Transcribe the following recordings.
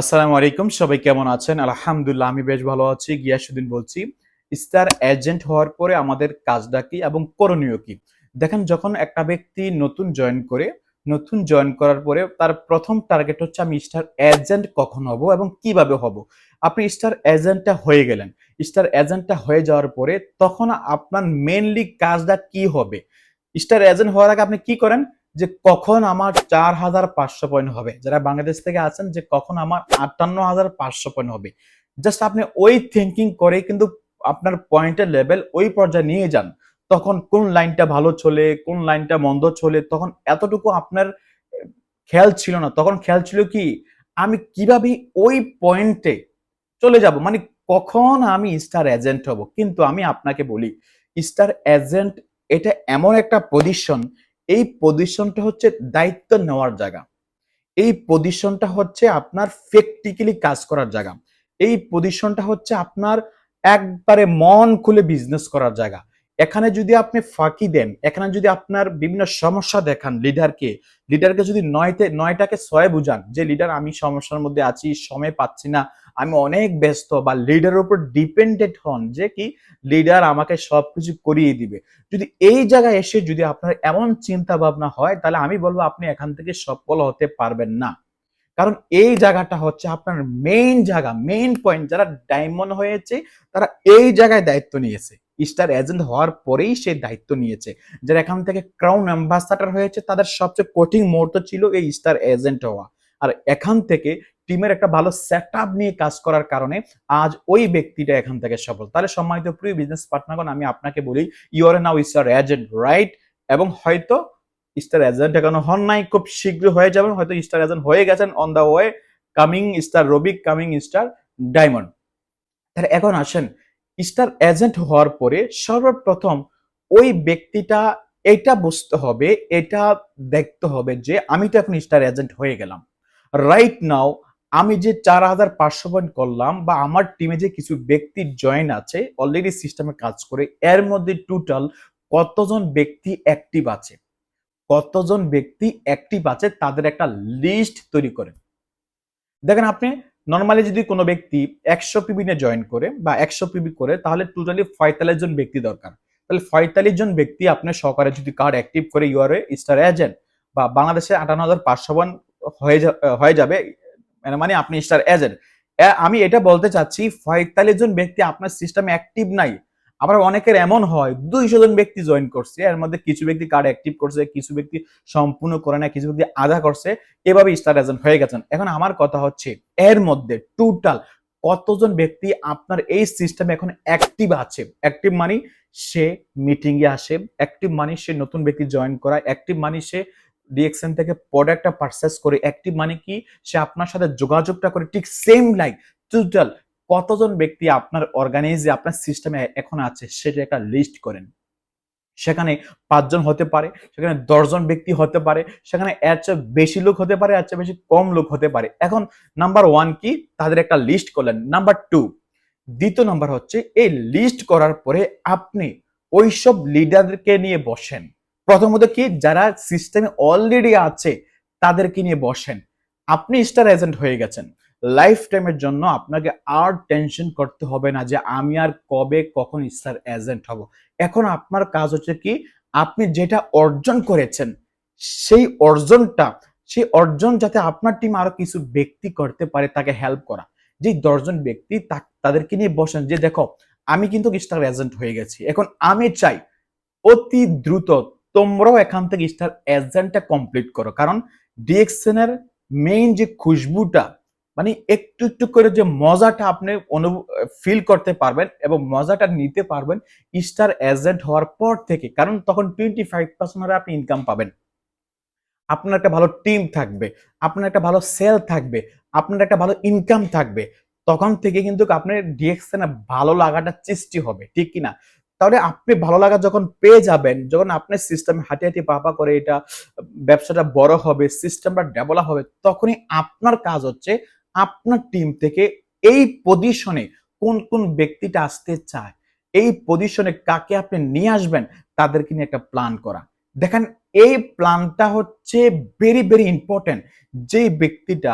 আসসালামু আলাইকুম, সবাই কেমন আছেন? আলহামদুলিল্লাহ, আমি বেশ ভালো আছি। গিয়াসুদ্দিন বলছি, স্টার এজেন্ট হওয়ার পরে আমাদের কাজটা কি এবং করণীয় কি? দেখেন, যখন একটা ব্যক্তি নতুন জয়েন করে, নতুন জয়েন করার পরে তার প্রথম টার্গেট হচ্ছে, আমি স্টার এজেন্ট কখন হব এবং কীভাবে হব? আপনি স্টার এজেন্টটা হয়ে গেলেন। স্টার এজেন্টটা হয়ে যাওয়ার পরে তখন আপনার মেনলি কাজটা কি হবে? স্টার এজেন্ট হওয়ার আগে আপনি কি করেন? যে কখন আমার চার হাজার পাঁচশো পয়েন্ট হবে। যারা বাংলাদেশ থেকে আছেন যে কখন আমার আটান্ন হাজার পাঁচশো পয়েন্ট হবে। জাস্ট আপনি ওই থিঙ্কিং করে কিন্তু আপনার পয়েন্টের লেভেল ওই পর্যায়ে নিয়ে যান। তখন কোন লাইনটা ভালো চলে, কোন লাইনটা মন্দ চলে, তখন এতটুকু আপনার খেয়াল ছিল না। তখন খেয়াল ছিল কি, আমি কীভাবে ওই পয়েন্টে চলে যাব? মানে কখন আমি স্টার এজেন্ট হব? কিন্তু আমি আপনাকে বলি স্টার এজেন্ট এটা এমন একটা পজিশন এই পজিশনটা হচ্ছে দায়িত্ব নেওয়ার জায়গা। এই পজিশনটা হচ্ছে আপনার ফেকটিক্যালি কাজ করার জায়গা। এই পজিশনটা হচ্ছে আপনার একবারে মন খুলে বিজনেস করার জায়গা। এখানে যদি আপনি ফাঁকি দেন, এখানে যদি আপনার বিভিন্ন সমস্যা দেখান লিডারকে লিডারকে যদি নয়তে, নয়টাকে ছয় বুঝান যে লিডার আমি সমস্যার মধ্যে আছি, সময় পাচ্ছি না, আমি অনেক ব্যস্ত বা লিডারের উপর ডিপেন্ডেন্ট হন যে কি লিডার আমাকে সব কিছু করিয়ে দিবে। যদি এই জায়গায় এসে যদি আপনার এমন চিন্তা ভাবনা হয়, তাহলে আমি বলব আপনি এখান থেকে সফল হতে পারবেন না। কারণ এই জায়গাটা হচ্ছে আপনার মেইন জায়গা মেইন পয়েন্ট যারা ডায়মন্ড হয়েছে, তারা এই জায়গায় দায়িত্ব নিয়েছে। স্টার এজেন্ট হওয়ার পরেই সে দায়িত্ব নিয়েছে। যারা এখান থেকে ক্রাউন অ্যাম্বাসাডার হয়েছে, তাদের সবচেয়ে কঠিন মুহূর্ত ছিল এই স্টার এজেন্ট হওয়া। আর এখান থেকে টিমের একটা ভালো সেট নিয়ে কাজ করার কারণে আজ ওই ব্যক্তিটা এখান থেকে সফল। তাহলে সম্মানিত প্রিয় বিজনেস পার্টনারগণ, আমি আপনাকে বলি you are now star agent right এবং হয়তো স্টার এজেন্ট এখনও হন নাই, খুব শীঘ্র হয়ে যাবেন, হয়তো স্টার এজেন্ট হয়ে গেছেন on the way coming star ruby coming star diamond তাহলে এখন আসেন স্টার এজেন্ট হওয়ার পরে সর্বপ্রথম ওই ব্যক্তিটা এটা বুঝতে হবে, এটা দেখতে হবে যে আমি তো এখন স্টার এজেন্ট হয়ে গেলাম। রাইট নাও আমি যে চার হাজার পাঁচশো পয়েন্ট করলাম বা আমার টিমে যে কিছু ব্যক্তি জয়েন আছে অলরেডি সিস্টেমে কাজ করে, এর মধ্যে টোটাল কতজন ব্যক্তি অ্যাক্টিভ আছে? কতজন ব্যক্তি অ্যাক্টিভ আছে? তাদের একটা লিস্ট তৈরি করেন। দেখেন আপনি নর্মালি যদি কোনো ব্যক্তি একশো পিবি নিয়ে জয়েন করে বা একশো পিবি করে, তাহলে টোটালি পঁয়তাল্লিশ জন ব্যক্তি দরকার। তাহলে পঁয়তাল্লিশ জন ব্যক্তি আপনার সহকারে যদি কার্ড অ্যাক্টিভ করে ইউআর স্টার এজেন্ট বা বাংলাদেশে আটান্ন হাজার পাঁচশো বন হয়ে যাবে মানে আপনি স্টার এজেন্ট আমি এটা বলতে চাচ্ছি, পঁয়তাল্লিশ জন ব্যক্তি আপনার সিস্টেমে অ্যাক্টিভ নাই আবার অনেকের এমন হয়, দুইশো জন ব্যক্তি জয়েন করছে, এর মধ্যে কিছু ব্যক্তি কার্ড অ্যাক্টিভ করছে, কিছু ব্যক্তি সম্পূর্ণ করে না কিছু ব্যক্তি আধা করছে এভাবে স্টার এজেন্ট হয়ে গেছেন। এখন আমার কথা হচ্ছে, এর মধ্যে টোটাল কতজন ব্যক্তি আপনার এই সিস্টেমে এখন অ্যাক্টিভ আছে? অ্যাক্টিভ মানে সে মিটিং এ আসে অ্যাক্টিভ মানে সে নতুন ব্যক্তি জয়েন করা অ্যাক্টিভ মানে সে ডিএক্সএন থেকে প্রোডাক্টটা পারচেস করে অ্যাক্টিভ মানে কি? সে আপনার সাথে যোগাযোগটা করে ঠিক সেম লাইক টোটাল কতজন ব্যক্তি আপনার অর্গানাইজে আপনার সিস্টেমে এখন আছে সেটা একটা লিস্ট করেন। সেখানে পাঁচজন হতে পারে, সেখানে দশজন ব্যক্তি হতে পারে, সেখানে এর চেয়ে বেশি লোক হতে পারে, এর চেয়ে বেশি কম লোক হতে পারে। এখন নাম্বার ওয়ান কি? তাদের একটা লিস্ট করলেন। নাম্বার টু দ্বিতীয় নাম্বার হচ্ছে এই লিস্ট করার পরে আপনি ওইসব লিডারকে নিয়ে বসেন। প্রথমত কি? যারা সিস্টেমে অলরেডি আছে, তাদেরকে নিয়ে বসেন। আপনি স্টার এজেন্ট হয়ে গেছেন। লাইফ টাইমের জন্য আপনাকে আর টেনশন করতে হবে না যে আমি আর কবে কখন স্টার এজেন্ট হব। এখন আপনার কাজ হচ্ছে কি, আপনি যেটা অর্জন করেছেন, সেই অর্জনটা, সেই অর্জন যাতে আপনার টিম আরও কিছু ব্যক্তি করতে পারে, তাকে হেল্প করা। যে দশজন ব্যক্তি তাদেরকে নিয়ে বসেন যে দেখো, আমি কিন্তু স্টার এজেন্ট হয়ে গেছি। এখন আমি চাই অতি দ্রুত তোমরাও এখান থেকে স্টার এজেন্টটা কমপ্লিট করো। কারণ ডিএক্সএন এর মেইন যে খুশবুটা মানে একটু একটু করে যে মজাটা আপনি ফিল করতে পারবেন এবং মজাটা নিতে পারবেন স্টার এজেন্ট হওয়ার পর থেকে। কারণ তখন টোয়েন্টি ফাইভ পার্সেন্ট আপনি ইনকাম পাবেন। আপনার একটা ভালো টিম থাকবে, আপনার একটা ভালো সেল থাকবে, আপনার একটা ভালো ইনকাম থাকবে। তখন থেকে কিন্তু আপনার ডিএক্সএন ভালো লাগাটা সৃষ্টি হবে, ঠিক কিনা? তাহলে আপনি ভালো লাগা যখন পেয়ে যাবেন, যখন আপনার সিস্টেম হাঁটি হাঁটি পাপা করে এটা ব্যবসাটা বড় হবে সিস্টেমটা ডেভেলপ হবে, তখনই আপনার কাজ হচ্ছে আপনার টিম থেকে এই পজিশনে কোন কোন ব্যক্তিটা আসতে চায়, এই পজিশনে কাকে আপনি নিয়ে আসবেন, তাদেরকে নিয়ে একটা প্ল্যান করা। দেখেন, এই প্ল্যানটা হচ্ছে ভেরি ভেরি ইম্পর্টেন্ট যে ব্যক্তিটা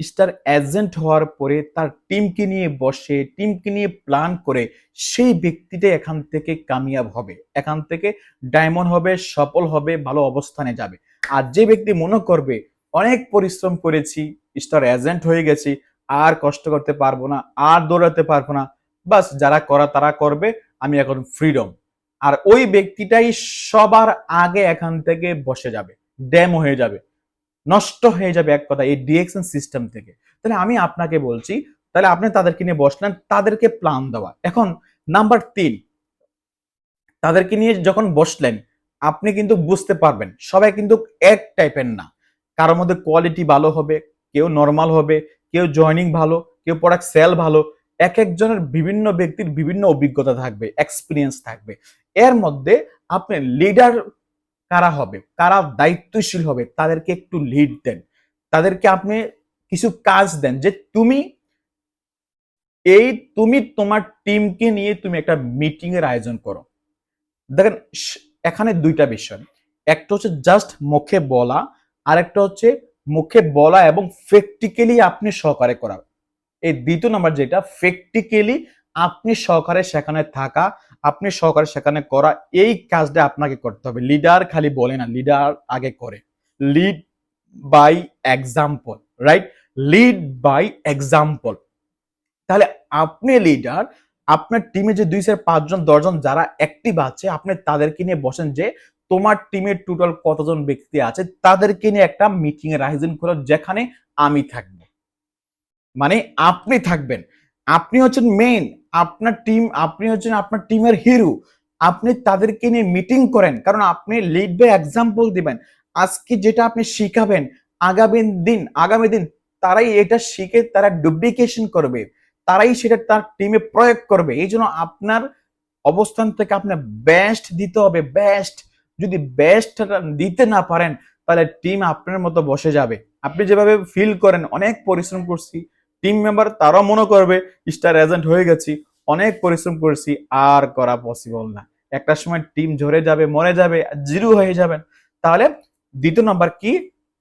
স্টার এজেন্ট হওয়ার পরে তার টিমকে নিয়ে বসে টিমকে নিয়ে প্ল্যান করে, সেই ব্যক্তিটা এখান থেকে কামিয়াব হবে। এখান থেকে ডায়মন্ড হবে, সফল হবে, ভালো অবস্থানে যাবে। আর যে ব্যক্তি মনে করবে অনেক পরিশ্রম করেছি স্টার এজেন্ট হয়ে গেছি, আর কষ্ট করতে পারব না, আর দৌড়াতে পারব না। বাস যারা করা তারা করবে, আমি এখন ফ্রিডম আর ওই ব্যক্তিটাই সবার আগে এখান থেকে বসে যাবে ড্যাম হয়ে যাবে, নষ্ট হয়ে যাবে এক কথা এই ডিএকশন সিস্টেম থেকে। তাহলে আমি আপনাকে বলছি, তাহলে আপনি তাদেরকে নিয়ে বসলেন, তাদেরকে প্ল্যান দেওয়া। এখন নাম্বার তিন, তাদেরকে নিয়ে যখন বসলেন, আপনি কিন্তু বুঝতে পারবেন, সবাই কিন্তু এক টাইপের না। কারোর মধ্যে কোয়ালিটি ভালো হবে, কেউ নর্মাল হবে, কেউ জয়নিং ভালো, কেউ প্রোডাক্ট সেল ভালো, এক একজনের বিভিন্ন ব্যক্তির বিভিন্ন অভিজ্ঞতা থাকবে এক্সপিরিয়েন্স থাকবে। এর মধ্যে আপনি লিডার কারা হবে, কারা দায়িত্বশীল হবে, তাদেরকে একটু লিড দেন। তাদেরকে আপনি কিছু কাজ দেন যে তুমি এই তুমি তোমার টিমকে নিয়ে তুমি একটা মিটিং এর আয়োজন করো। দেখেন এখানে দুইটা বিষয়। একটা হচ্ছে জাস্ট মুখে বলা আর একটা হচ্ছে মুখে বলা এবং প্র্যাকটিক্যালি আপনি সহকারে করা। এই দ্বিতীয় নাম্বার যেটা প্র্যাকটিক্যালি আপনি সহকারে সেখানে থাকা, আপনি সহকারে সেখানে করা, এই কাজটা আপনাকে করতে হবে। লিডার খালি বলে না লিডার আগে করে। Lead by example right lead by example তাহলে আপনি লিডার আপনার টিমে যে দুই চার পাঁচজন, দশজন যারা অ্যাক্টিভ আছে, আপনি তাদেরকে নিয়ে বসেন যে তোমার টিমের টোটাল কতজন ব্যক্তি আছে, তাদেরকে নিয়ে একটা মিটিং এর আয়োজন করো যেখানে আমি থাকব। মানে আপনি থাকবেন। আপনি হচ্ছেন মেইন আপনার টিম আপনি হচ্ছেন আপনার টিমের হিরো আপনি তাদেরকে নিয়ে মিটিং করেন, কারণ আপনি লিড বাই এক্সাম্পল দিবেন। আজকে যেটা আপনি শিখাবেন, আগামী দিন আগামী দিন তারাই এটা শিখে, তারা ডুপ্লিকেশন করবে। তারাই সেটা তার টিমে প্রয়োগ করবে। এই জন্য আপনার অবস্থান থেকে আপনার বেস্ট দিতে হবে বেস্ট যদি বেস্ট দিতে না পারেন, তাহলে টিম আপনার মতো বসে যাবে। আপনি যেভাবে ফিল করেন, অনেক পরিশ্রম করছি টিম মেম্বার তারাও মনে করবে স্টার এজেন্ট হয়ে গেছি, অনেক পরিশ্রম করেছি, আর করা পসিবল না। একটা সময় টিম ঝরে যাবে, মরে যাবে, জিরো হয়ে যাবেন। তাহলে দ্বিতীয় নাম্বার কি?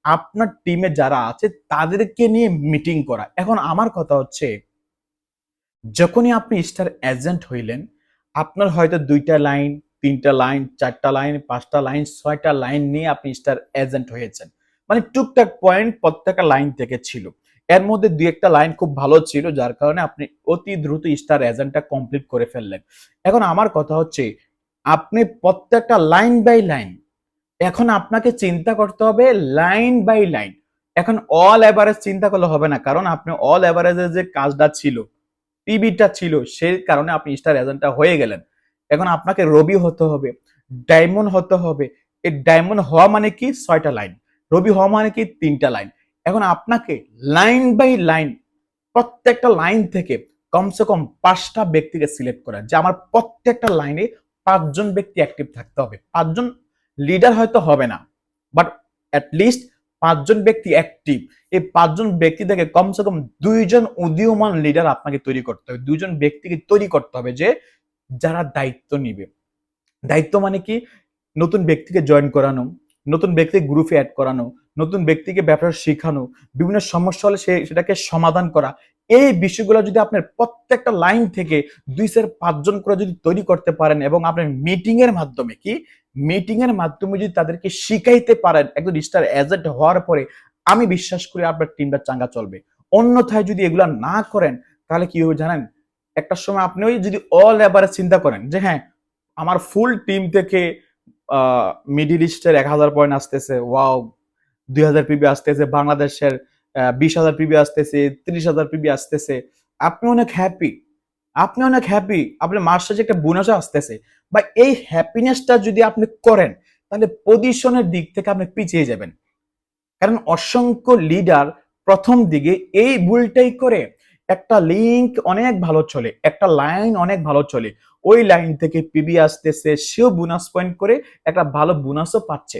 আপনার টিমে যারা আছে, তাদেরকে নিয়ে মিটিং করা। এখন আমার কথা হচ্ছে, যখনই আপনি স্টার এজেন্ট হইলেন, আপনার হয়তো দুইটা লাইন তিনটা লাইন, চারটা লাইন, পাঁচটা লাইন, ছয়টা লাইন নিয়ে আপনি স্টার এজেন্ট হয়েছেন। মানে টুকটাক পয়েন্ট প্রত্যেকটা লাইন থেকে ছিল। এর মধ্যে দুই একটা লাইন খুব ভালো ছিল, যার কারণে আপনি অতি দ্রুত স্টার এজেন্টটা কমপ্লিট করে ফেললেন। এখন আমার কথা হচ্ছে, আপনি প্রত্যেকটা লাইন বাই লাইন এখন আপনাকে চিন্তা করতে হবে লাইন বাই লাইন এখন অল এভারেজ চিন্তা করলে হবে না, কারণ আপনি অল এভারেজের যে কাজটা ছিল টিভিটা ছিল, সেই কারণে আপনি স্টার এজেন্টটা হয়ে গেলেন। এখন আপনাকে রবি হতে হবে, ডায়মন্ড হতে হবে। এই ডায়মন্ড হওয়া মানে কি? ছয়টা লাইন। রবি হওয়া মানে কি? তিনটা লাইন। এখন আপনাকে লাইন বাই লাইন প্রত্যেকটা লাইন থেকে কমসে কম পাঁচটা ব্যক্তিকে সিলেক্ট করা। যে আমার প্রত্যেকটা লাইনে পাঁচজন ব্যক্তি অ্যাক্টিভ থাকতে হবে। পাঁচজন লিডার হয়তো হবে না, বাট লিস্ট পাঁচজন ব্যক্তি অ্যাক্টিভ। এই পাঁচজন ব্যক্তি থেকে কমসে কম দুইজন উদীয়মান লিডার আপনাকে তৈরি করতে হবে। দুইজন ব্যক্তিকে তৈরি করতে হবে যে যারা দায়িত্ব নিবে। দায়িত্ব মানে কি? নতুন ব্যক্তিকে জয়েন করানো, নতুন ব্যক্তিকে গ্রুপে অ্যাড করানো, নতুন ব্যক্তিকে ব্যবসা শেখানো, বিভিন্ন সমস্যা হলে সে সেটাকে সমাধান করা। এই বিষয়গুলো যদি আপনার প্রত্যেকটা লাইন থেকে দুই চার পাঁচজন করে যদি তৈরি করতে পারেন এবং আপনার মিটিং এর মাধ্যমে কি? মিটিং এর মাধ্যমে যদি তাদেরকে শিখাইতে পারেন, একজন স্টার এজেন্ট হওয়ার পরে আমি বিশ্বাস করি আপনার টিমটা চাঙ্গা চলবে। অন্যথায় যদি এগুলা না করেন, তাহলে কি হবে জানেন? একটা সময় আপনি ওই যদি অল এবারে চিন্তা করেন যে হ্যাঁ আমার ফুল টিম থেকে মিডিল ইস্টের এক হাজার পয়েন্ট আসতেছে ওয়াও দুই হাজার পিবি আসতেছে, বাংলাদেশের বিশ হাজার পিবি আসতেছে, ত্রিশ হাজার পিবি আসতেছে, আপনি অনেক হ্যাপি আপনি অনেক হ্যাপি আপনার মাস শেষে একটা বোনাসও আসতেছে, বা এই হ্যাপিনেসটা যদি আপনি করেন, তাহলে পজিশনের দিক থেকে আপনি পিছিয়ে যাবেন। কারণ অসংখ্য লিডার প্রথম দিকে এই ভুলটাই করে একটা লিংক অনেক ভালো চলে, একটা লাইন অনেক ভালো চলে। ওই লাইন থেকে পিবি আসতেছে, সেও বোনাস পয়েন্ট করে একটা ভালো বোনাসও পাচ্ছে।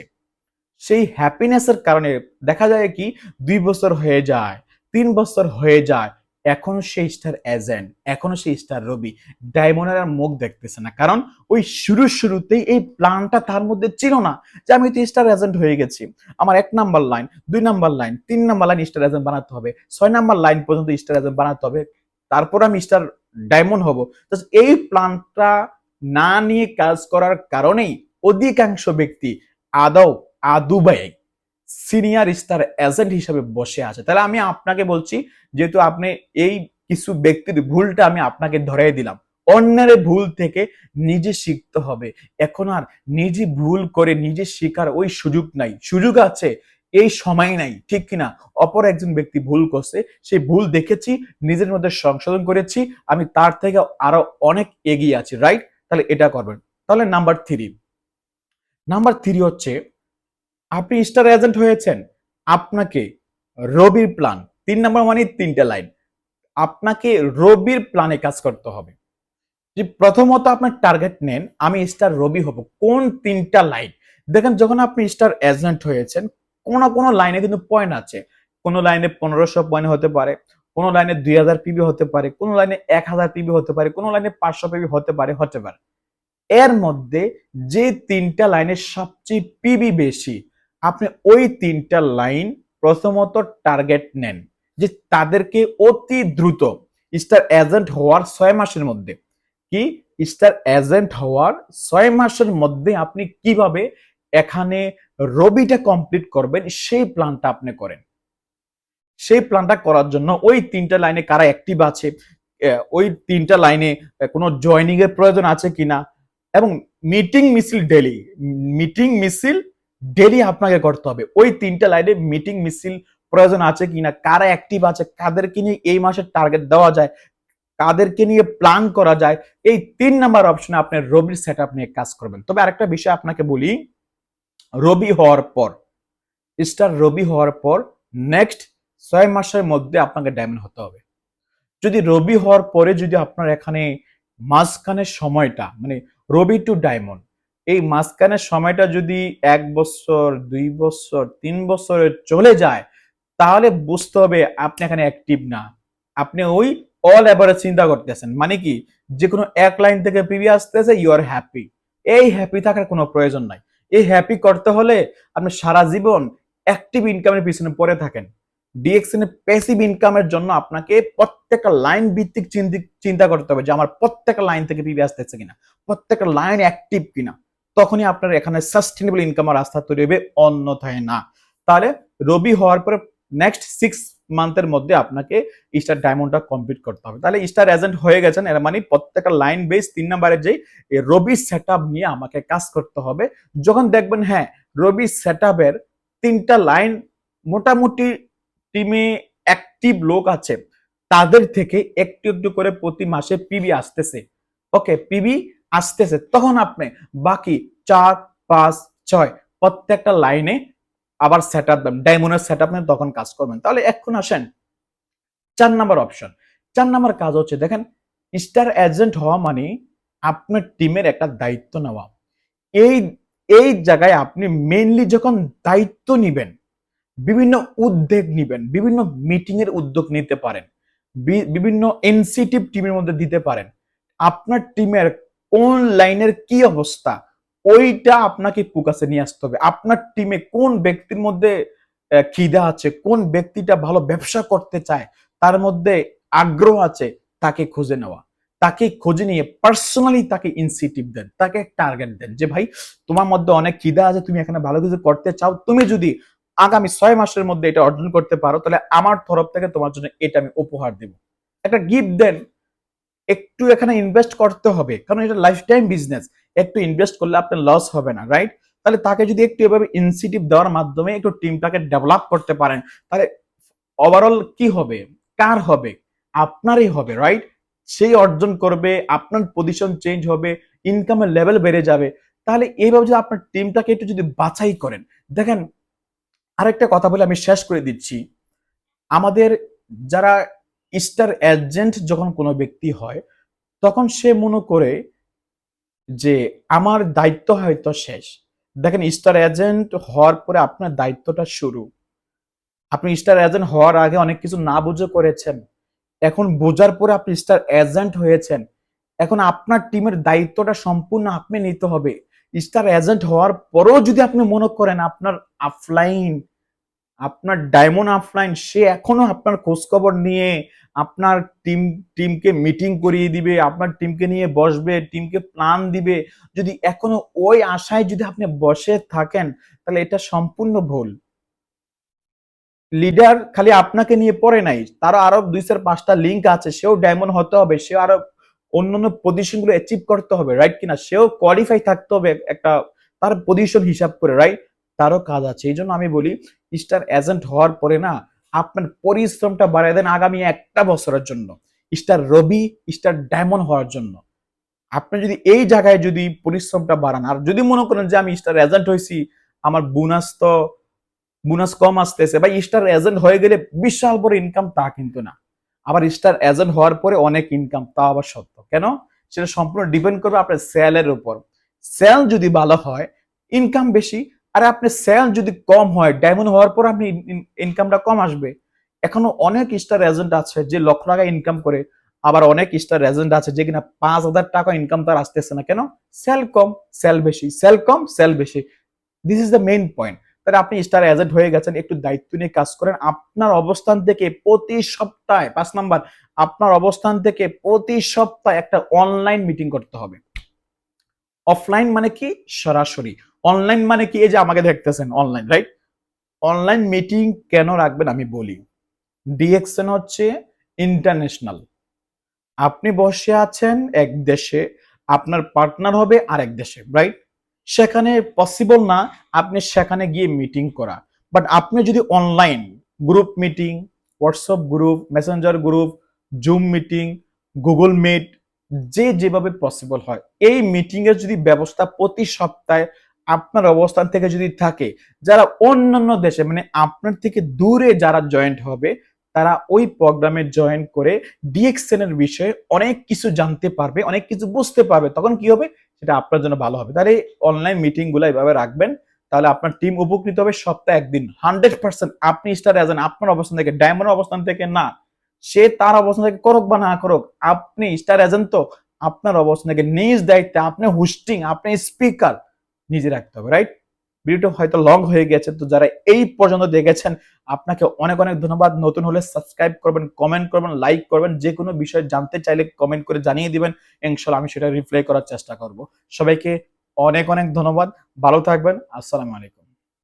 সেই হ্যাপিনেসের কারণে দেখা যায় কি, দুই বছর হয়ে যায়, তিন বছর হয়ে যায় এখনও সেই স্টার এজেন্ট এখনও সেই স্টার রবি, ডায়মন্ডের আর মুখ দেখতেছে না। কারণ ওই শুরু শুরুতেই এই প্ল্যানটা তার মধ্যে ছিল না যে আমি তো স্টার এজেন্ট হয়ে গেছি। আমার এক নাম্বার লাইন দুই নাম্বার লাইন তিন নাম্বার লাইন স্টার এজেন্ট বানাতে হবে, ছয় নাম্বার লাইন পর্যন্ত স্টার এজেন্ট বানাতে হবে, তারপর আমি স্টার ডায়মন্ড হব। Just এই প্ল্যানটা না নিয়ে কাজ করার কারণেই অধিকাংশ ব্যক্তি আদৌ আদুবাই সিনিয়র স্টার এজেন্ট হিসেবে বসে আছে। তাহলে আমি আপনাকে বলছি, যেহেতু আপনি এই কিছু ব্যক্তির ভুলটা আমি আপনাকে ধরাই দিলাম, অন্যের ভুল থেকে নিজে শিখতে হবে। এখন আর নিজে ভুল করে নিজে শেখার ওই সুযোগ নাই। সুযোগ আছে, এই সময় নাই, ঠিক কিনা? অপর একজন ব্যক্তি ভুল করছে, সেই ভুল দেখেছি, নিজের মধ্যে সংশোধন করেছি, আমি তার থেকে আরও অনেক এগিয়ে আছি রাইট তাহলে এটা করবেন। তাহলে নাম্বার থ্রি নাম্বার থ্রি হচ্ছে আপনি স্টার এজেন্ট হয়েছেন, আপনাকে রবির প্ল্যান তিন নম্বর মানে তিনটা লাইন আপনাকে রবির প্ল্যানে কাজ করতে হবে। যে প্রথমত আপনার টার্গেট নেন, আমি স্টার রবি হব, কোন তিনটা লাইন দেখেন, যখন আপনি স্টার এজেন্ট হয়েছেন, কোনো কোনো লাইনে কিন্তু পয়েন্ট আছে। কোনো লাইনে পনেরোশো পয়েন্ট হতে পারে, কোনো লাইনে দুই হাজার পিবি হতে পারে, কোনো লাইনে এক হাজার পিবি হতে পারে, কোনো লাইনে পাঁচশো পিবি হতে পারে হতে পারে। এর মধ্যে যে তিনটা লাইনের সবচেয়ে পিবি বেশি আপনি ওই তিনটা লাইন প্রথমত টার্গেট নেন যে তাদেরকে অতি দ্রুত স্টার এজেন্ট হওয়ার ছয় মাসের মধ্যে। কি? স্টার এজেন্ট হওয়ার ছয় মাসের মধ্যে আপনি কীভাবে এখানে রবিটা কমপ্লিট করবেন, সেই প্ল্যানটা আপনি করেন। সেই প্ল্যানটা করার জন্য ওই তিনটা লাইনে কারা অ্যাক্টিভ আছে ওই তিনটা লাইনে কোনো জয়নিং এর প্রয়োজন আছে কিনা? এবং মিটিং মিছিল ডেলি মিটিং মিছিল ডেলি আপনাকে করতে হবে। ওই তিনটা লাইনে মিটিং মিছিল প্রয়োজন আছে কিনা, কারা অ্যাক্টিভ আছে, কাদেরকে নিয়ে এই মাসের টার্গেট দেওয়া যায়, কাদেরকে নিয়ে প্ল্যান করা যায়, এই তিন নাম্বার অপশনে আপনি রবির সেট নিয়ে কাজ করবেন। তবে আরেকটা বিষয় আপনাকে বলি, রবি হওয়ার পর স্টার রবি হওয়ার পর নেক্সট ছয় মাসের মধ্যে আপনাকে ডায়মন্ড হতে হবে। যদি রবি হওয়ার পরে যদি আপনার এখানে মাঝখানের সময়টা মানে রবি টু ডায়মন্ড এই মাঝখানের সময়টা যদি এক বছর, দুই বছর, তিন বছরে চলে যায়, তাহলে বুঝতে হবে আপনি এখানে অ্যাক্টিভ না। আপনি ওই অল এভারেজ চিন্তা করতেছেন। মানে কি? যে কোনো এক লাইন থেকে পিবি আসতেছে ইউ আর হ্যাপি এই হ্যাপি থাকার কোনো প্রয়োজন নাই। এই হ্যাপি করতে হলে আপনি সারা জীবন অ্যাক্টিভ ইনকামের পিছনে পড়ে থাকেন। ডিএক্সএন প্যাসিভ ইনকামের জন্য আপনাকে প্রত্যেকটা লাইন ভিত্তিক চিন্তা করতে হবে যে আমার প্রত্যেকটা লাইন থেকে পিবি আসতেছে কিনা। প্রত্যেকটা লাইন অ্যাক্টিভ কিনা। তখনই আপনার এখানে সাস্টেনেবল ইনকামের রাস্তা তৈরি হবে, অন্যথায় না। তাহলে রবি হওয়ার পরে নেক্সট সিক্স মান্থের মধ্যে আপনাকে স্টার ডায়মন্ডটা কমপ্লিট করতে হবে। তাহলে স্টার এজেন্ট হয়ে গেছেন, এর মানে প্রত্যেকটা লাইন বেস তিন নম্বরে যেই এই রবি সেট নিয়ে আমাকে কাজ করতে হবে। যখন দেখবেন হ্যাঁ রবি সেট তিনটা লাইন মোটামুটি টিমে অ্যাক্টিভ লোক আছে, তাদের থেকে একটু একটু করে প্রতি মাসে পিবি আসতেছে। ওকে পিবি আসতেছে, তখন আপনি বাকি চার, পাঁচ, ছয় প্রত্যেকটা লাইনে আবার সেট আপ ডায়মন্ডের সেট আপ তখন কাজ করবেন। তাহলে এখন আসেন, চার নাম্বার অপশন চার নাম্বার কাজ হচ্ছে, দেখেন স্টার এজেন্ট হওয়া মানে আপনার টিমের একটা দায়িত্ব নেওয়া। এই এই জায়গায় আপনি মেইনলি যখন দায়িত্ব নিবেন, বিভিন্ন উদ্যোগ নিবেন, বিভিন্ন মিটিং এর উদ্যোগ নিতে পারেন বিভিন্ন এনসিটিভ টিমের মধ্যে দিতে পারেন, আপনার টিমের কোন লাইনের কি অবস্থা, ওইটা আপনাকে ফোকাসে নিয়ে আসতে হবে। আপনার টিমে কোন ব্যক্তির মধ্যে খিদা আছে, কোন ব্যক্তিটা ভালো ব্যবসা করতে চায়, তার মধ্যে আগ্রহ আছে, তাকে খুঁজে নেওয়া। তাকে খুঁজে নিয়ে পার্সোনালি তাকে ইনসিটিভ দেন, তাকে টার্গেট দেন যে, ভাই, তোমার মধ্যে অনেক খিদা আছে, তুমি এখানে ভালো কিছু করতে চাও, তুমি যদি আগামী ছয় মাসের মধ্যে এটা অর্জন করতে পারো, তাহলে আমার তরফ থেকে তোমার জন্য এটা আমি উপহার দেব। একটা গিফট দেন একটু এখানে ইনভেস্ট করতে হবে, কারণ এটা লাইফ টাইম বিজনেস একটু ইনভেস্ট করলে আপনার লস হবে না রাইট তাহলে তাকে যদি একটু এভাবে ইনসিটিভ দেওয়ার মাধ্যমে একটু টিমটাকে ডেভেলপ করতে পারেন, তাহলে ওভারঅল কি হবে? কার হবে? আপনারই হবে রাইট সেই অর্জন করবে, আপনার পজিশন চেঞ্জ হবে ইনকামের লেভেল বেড়ে যাবে। তাহলে এইভাবে যদি আপনার টিমটাকে একটু যদি বাছাই করেন, দেখেন আরেকটা কথা বলে আমি শেষ করে দিচ্ছি। আমাদের যারা স্টার এজেন্ট যখন কোনো ব্যক্তি হয়, তখন সে মনে করে যে আমার দায়িত্ব হয়তো শেষ। দেখেন স্টার এজেন্ট হওয়ার পরে আপনার দায়িত্বটা শুরু। আপনি স্টার এজেন্ট হওয়ার আগে অনেক কিছু না বুঝে করেছেন। এখন বোঝার পরে আপনি স্টার এজেন্ট হয়েছেন। এখন আপনার টিমের দায়িত্বটা সম্পূর্ণ আপনি নিতে হবে। স্টার এজেন্ট হওয়ার পরেও যদি আপনি মনে করেন আপনার আফলাইন আপনার ডায়মন্ড আফলাইন সে এখনও আপনার খোঁজখবর নিয়ে আপনার টিম, টিমকে মিটিং করিয়ে দিবে, আপনার টিমকে নিয়ে বসবে, টিমকে প্ল্যান দিবে। যদি এখনও ওই আশায় যদি আপনি বসে থাকেন, তাহলে এটা সম্পূর্ণ ভুল। লিডার খালি আপনাকে নিয়ে পড়ে নাই তার আরও দুই চার পাঁচটা লিঙ্ক আছে, সেও ডায়মন্ড হতে হবে, সেও আরও অন্যান্য পজিশনগুলো অ্যাচিভ করতে হবে রাইট কিনা? সেও কোয়ালিফাই থাকতে হবে একটা, তার পজিশন হিসাব করে রাইট তারও কাজ আছে, এই জন্য আমি বলি স্টার এজেন্ট হওয়ার পরে না, আপনার পরিশ্রমটা বাড়ায় দেন আগামী একটা বছরের জন্য। স্টার রবি স্টার ডায়মন্ড হওয়ার জন্য। আপনি যদি এই জায়গায় যদি পরিশ্রমটা বাড়ান, আর যদি মনে করেন যে আমি স্টার এজেন্ট হয়েছি, আমার বোনাস তো বোনাস কম আসতেছে বা স্টার এজেন্ট হয়ে গেলে বিশাল বড় ইনকাম তা কিন্তু না। আবার স্টার এজেন্ট হওয়ার পরে অনেক ইনকাম তা আবার সত্য। কেন? সেটা সম্পূর্ণ ডিপেন্ড করবে আপনার সেলের উপর। সেল যদি ভালো হয় ইনকাম বেশি আর আপনার সেল যদি কম হয় ডায়মন্ড হওয়ার পর আপনি ইনকামটা কম আসবে। এখনও অনেক স্টার এজেন্ট আছে যে লক্ষ টাকা ইনকাম করে, আবার অনেক স্টার এজেন্ট আছে যে কিনা পাঁচ হাজার টাকা ইনকাম তার আসতেছে না। কেন? সেল কম সেল বেশি সেল কম সেল বেশি। This is the main point তাহলে আপনি স্টার এজেন্ট হয়ে গেছেন, একটু দায়িত্ব নিয়ে কাজ করেন। আপনার অবস্থান থেকে প্রতি সপ্তাহে, পাঁচ নাম্বার, আপনার অবস্থান থেকে প্রতি সপ্তাহে একটা অনলাইন মিটিং করতে হবে। অফলাইন মানে কি? সরাসরি। অনলাইন মানে কি? এই যে আমাকে দেখতেছেন অনলাইন রাইট অনলাইন মিটিং কেন রাখবেন আমি বলি। ডিএক্সএন হচ্ছে ইন্টারন্যাশনাল আপনি বসে আছেন এক দেশে, আপনার পার্টনার হবে আরেক দেশে রাইট সেখানে পসিবল না আপনি সেখানে গিয়ে মিটিং করা। বাট আপনি যদি online group meeting WhatsApp group messenger group Zoom meeting Google Meet যে যেভাবে পসিবল হয়, এই মিটিং এর যদি ব্যবস্থা প্রতি সপ্তাহে আপনার অবস্থান থেকে যদি থাকে, যারা অন্যান্য দেশে মানে আপনার থেকে দূরে যারা জয়েন্ট হবে, তারা ওই প্রোগ্রামে জয়েন করে ডিএক্সএন এর বিষয়ে অনেক কিছু জানতে পারবে, অনেক কিছু বুঝতে পারবে। তখন কি হবে? সেটা আপনার জন্য ভালো হবে। তাহলে অনলাইন মিটিংগুলো এভাবে রাখবেন, তাহলে আপনার টিম উপকৃত হবে সপ্তাহে একদিন। হান্ড্রেড পার্সেন্ট আপনি স্টার এজেন আপনার অবস্থান থেকে ডায়মন্ড অবস্থান থেকে না। সে তার অবস্থান থেকে করুক বা না করুক, আপনি স্টার এজেন্ট তো আপনার অবস্থান থেকে নিজ দায়িত্বে, আপনি হোস্টিং আপনি স্পিকার নিজে রাখতে হবে রাইট ভিডিওটা হয়তো লং হয়ে গেছে, তো যারা এই পর্যন্ত দেখেছেন, আপনাকে অনেক অনেক ধন্যবাদ। নতুন হলে সাবস্ক্রাইব করবেন কমেন্ট করবেন লাইক করবেন, যে কোনো বিষয় জানতে চাইলে কমেন্ট করে জানিয়ে দিবেন। ইনশাল্লাহ আমি সেটা রিপ্লাই করার চেষ্টা করব। সবাইকে অনেক অনেক ধন্যবাদ। ভালো থাকবেন। আসসালামু আলাইকুম।